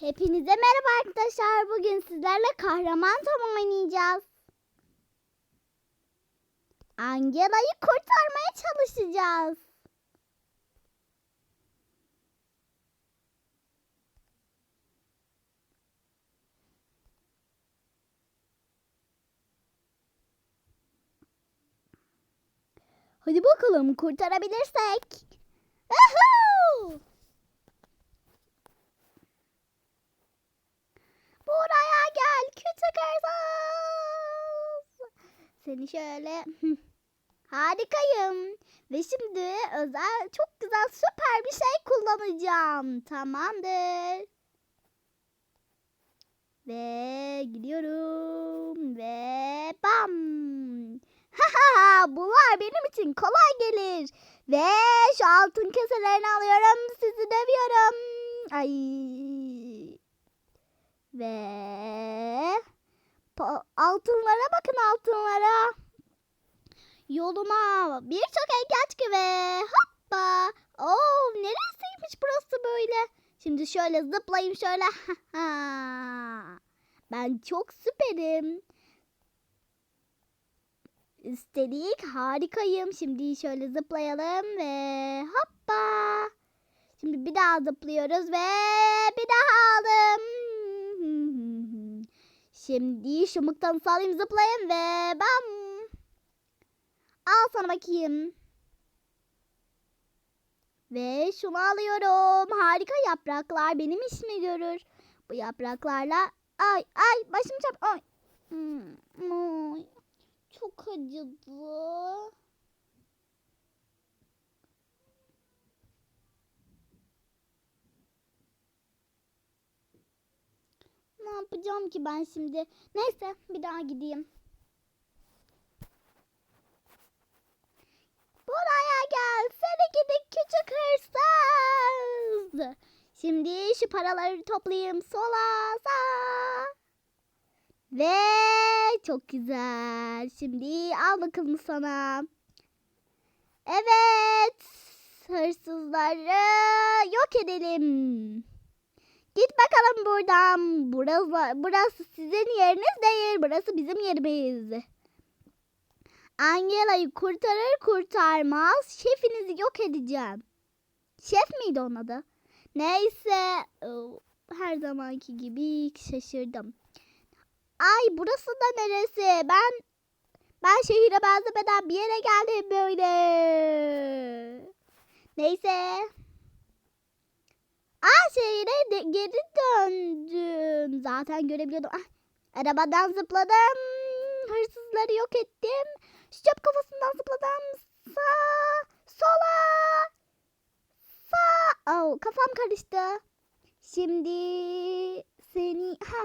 Hepinize merhaba arkadaşlar. Bugün sizlerle kahraman Tom oynayacağız. Angela'yı kurtarmaya çalışacağız. Hadi bakalım kurtarabilirsek. Ahoo! Buraya gel küçük hırsız. Seni şöyle harikayım. Ve şimdi özel çok güzel süper bir şey kullanacağım. Tamamdır. Ve gidiyorum ve bam. Haha bunlar benim için kolay gelir. Ve şu altın keselerini alıyorum. Sizi dövüyorum. Ay. Ve altınlara bakın altınlara. Yoluma birçok engel çıkıyor ve hoppa. Oo neresiymiş burası böyle? Şimdi şöyle zıplayayım şöyle. ben çok süperim. Üstelik harikayım. Şimdi şöyle zıplayalım ve hoppa. Şimdi bir daha zıplıyoruz ve bir daha aldım. Şimdi şu mıknatısı alayım zıplayayım ve bam. Al sana bakayım. Ve şunu alıyorum. Harika yapraklar benim işimi görür. Bu yapraklarla ay ay başım çarp. Ay. Hmm, ay. Çok acıdı. Ne yapacağım ki ben şimdi? Neyse bir daha gideyim. Buraya gel seni gidi küçük hırsız. Şimdi şu paraları toplayayım sola sağa. Ve çok güzel. Şimdi al bakalım sana. Evet. Hırsızları yok edelim. Git bakalım buradan. Burası, burası sizin yeriniz değil. Burası bizim yerimiz. Angela'yı kurtarır kurtarmaz şefinizi yok edeceğim. Şef miydi onun adı? Neyse. Her zamanki gibi şaşırdım. Ay burası da neresi? Ben ben şehire benzemeden bir yere geldim böyle. Neyse. Aa şehire de geri döndüm. Zaten görebiliyordum. Ah, arabadan zıpladım. Hırsızları yok ettim. Şu çöp kafasından zıpladım. Sağ, sola, sağ. Oh, kafam karıştı. Şimdi seni ha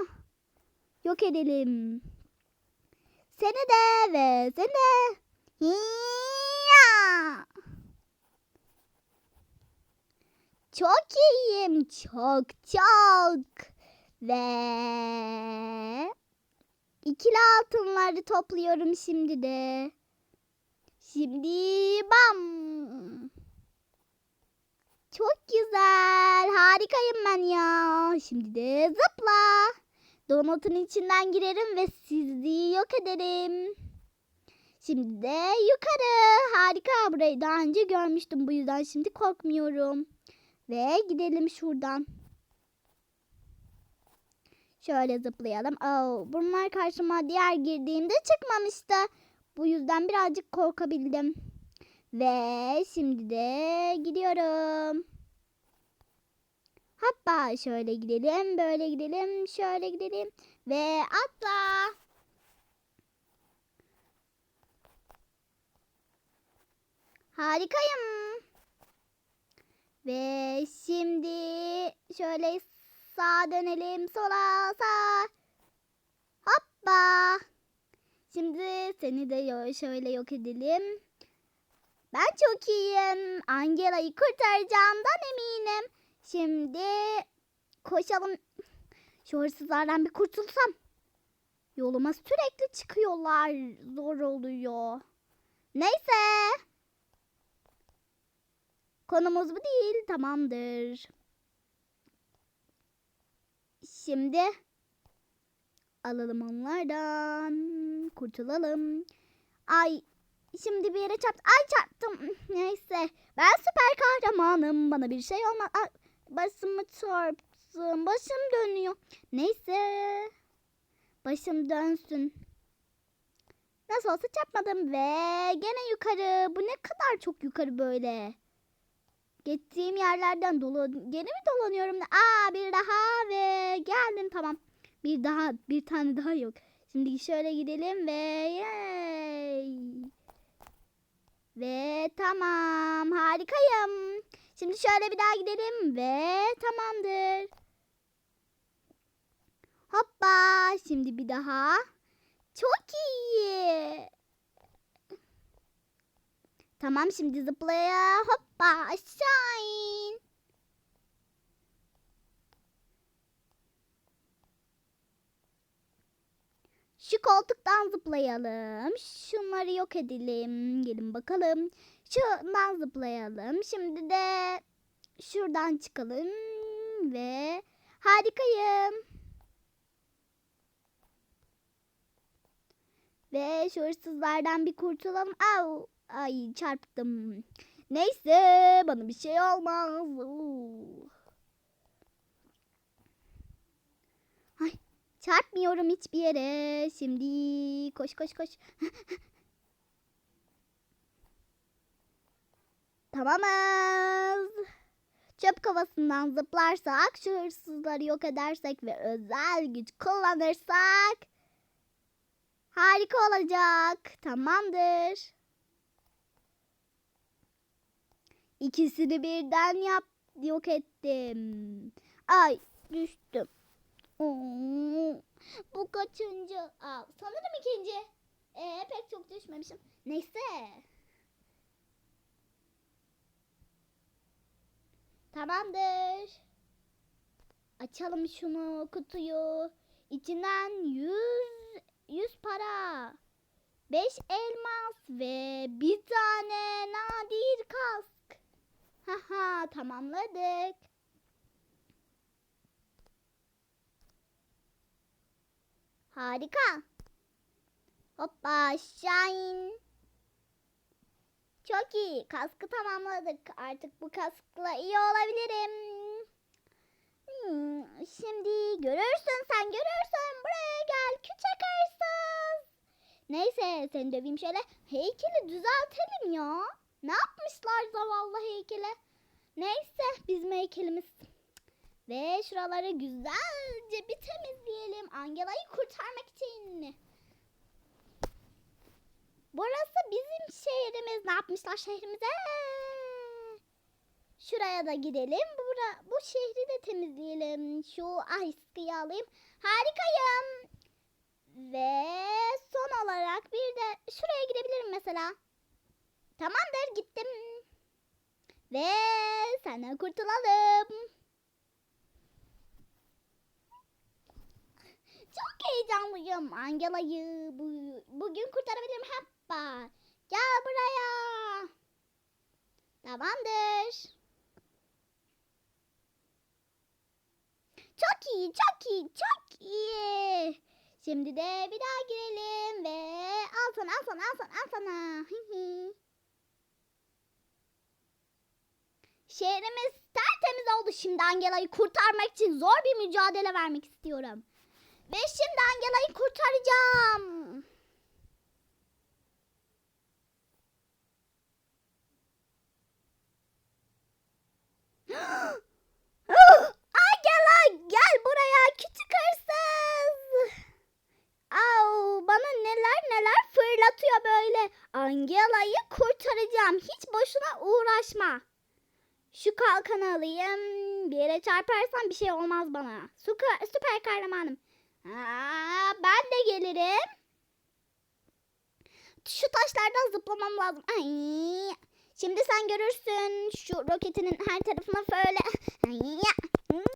yok edelim. Seni de ve seni de. Hiya! Çok iyiyim. Çok çok. Ve ikili altınları topluyorum şimdi de. Şimdi bam. Çok güzel. Harikayım ben ya. Şimdi de zıpla. Donutun içinden girerim ve sizi yok ederim. Şimdi de yukarı. Harika. Burayı daha önce görmüştüm. Bu yüzden şimdi korkmuyorum. Ve gidelim şuradan. Şöyle zıplayalım. Oh, bunlar karşıma diğer girdiğimde çıkmamıştı. Bu yüzden birazcık korkabildim. Ve şimdi de gidiyorum. Hoppa şöyle gidelim, böyle gidelim, şöyle gidelim ve atla. Harikayım. Ve şimdi şöyle sağa dönelim, sola, sağa. Hoppa. Şimdi seni de şöyle yok edelim. Ben çok iyiyim. Angela'yı kurtaracağımdan eminim. Şimdi koşalım. Şu hırsızlardan bir kurtulsam. Yoluma sürekli çıkıyorlar. Zor oluyor. Neyse. Konumuz bu değil. Tamamdır. Şimdi alalım onlardan. Kurtulalım. Ay şimdi bir yere çarptım. Ay çarptım. Neyse. Ben süper kahramanım. Bana bir şey olmaz. Ay, başımı çarptım. Başım dönüyor. Neyse. Başım dönsün. Nasıl olsa çarpmadım ve gene yukarı. Bu ne kadar çok yukarı böyle. Gittiğim yerlerden dolu gene mi dolanıyorum? Aa bir daha ve geldim tamam. Bir daha bir tane daha yok. Şimdi şöyle gidelim ve yay. Ve tamam harikayım. Şimdi şöyle bir daha gidelim ve tamamdır. Hoppa şimdi bir daha. Çok iyi. Tamam şimdi zıplaya hoppa aşağı in. Şu koltuktan zıplayalım. Şunları yok edelim. Gelin bakalım. Şundan zıplayalım. Şimdi de şuradan çıkalım ve harikayım. Ve şu hırsızlardan bir kurtulalım. Au, ay çarptım. Neyse bana bir şey olmaz. Uu. Ay çarpmıyorum hiçbir yere. Şimdi koş koş koş. Tamamız. Çöp kovasından zıplarsak, şu hırsızları yok edersek ve özel güç kullanırsak harika olacak. Tamamdır. İkisini birden yap yok ettim. Ay düştüm. Oo, bu kaçıncı? Aa, sanırım ikinci. Ee, pek çok düşmemişim. Neyse. Tamamdır. Açalım şunu kutuyu. İçinden yüz, yüz para. Beş elmas ve bir tane nadir kask. Haha tamamladık. Harika. Hoppa in. Çok iyi. Kaskı tamamladık. Artık bu kaskla iyi olabilirim. Hmm, şimdi görürsün sen görürsün. Buraya gel küçük hırsız. Neyse seni döveyim şöyle. Heykeli düzeltelim ya. Ne yapmışlar zavallı heykele. Neyse bizim heykelimiz. Ve şuraları güzelce bir temizleyelim. Angela'yı kurtarmak için. Burası bizim şehrimiz. Ne yapmışlar şehrimize? Şuraya da gidelim. Bura, bu şehri de temizleyelim. Şu askıyı alayım. Harikayım. Ve son olarak bir de şuraya gidebilirim mesela. Tamamdır gittim. Ve senden kurtulalım. Çok heyecanlıyım. Angela'yı bu, bugün kurtarabilirim. Hoppa. Gel buraya. Tamamdır. Çok iyi, çok iyi, çok iyi. Şimdi de bir daha girelim ve al sana, al sana, al sana, al sana. Şehrimiz tertemiz oldu. Şimdi Angela'yı kurtarmak için zor bir mücadele vermek istiyorum. Ve şimdi Angela'yı kurtaracağım. Angela gel buraya küçük hırsız. Au bana neler neler fırlatıyor böyle. Angela'yı kurtaracağım. Hiç boşuna uğraşma. Şu kalkanı alayım. Bir yere çarparsam bir şey olmaz bana. Süper, süper kahramanım. Aa, ben de gelirim. Şu taşlardan zıplamam lazım. Ay. Şimdi sen görürsün şu roketinin her tarafına böyle. Ay,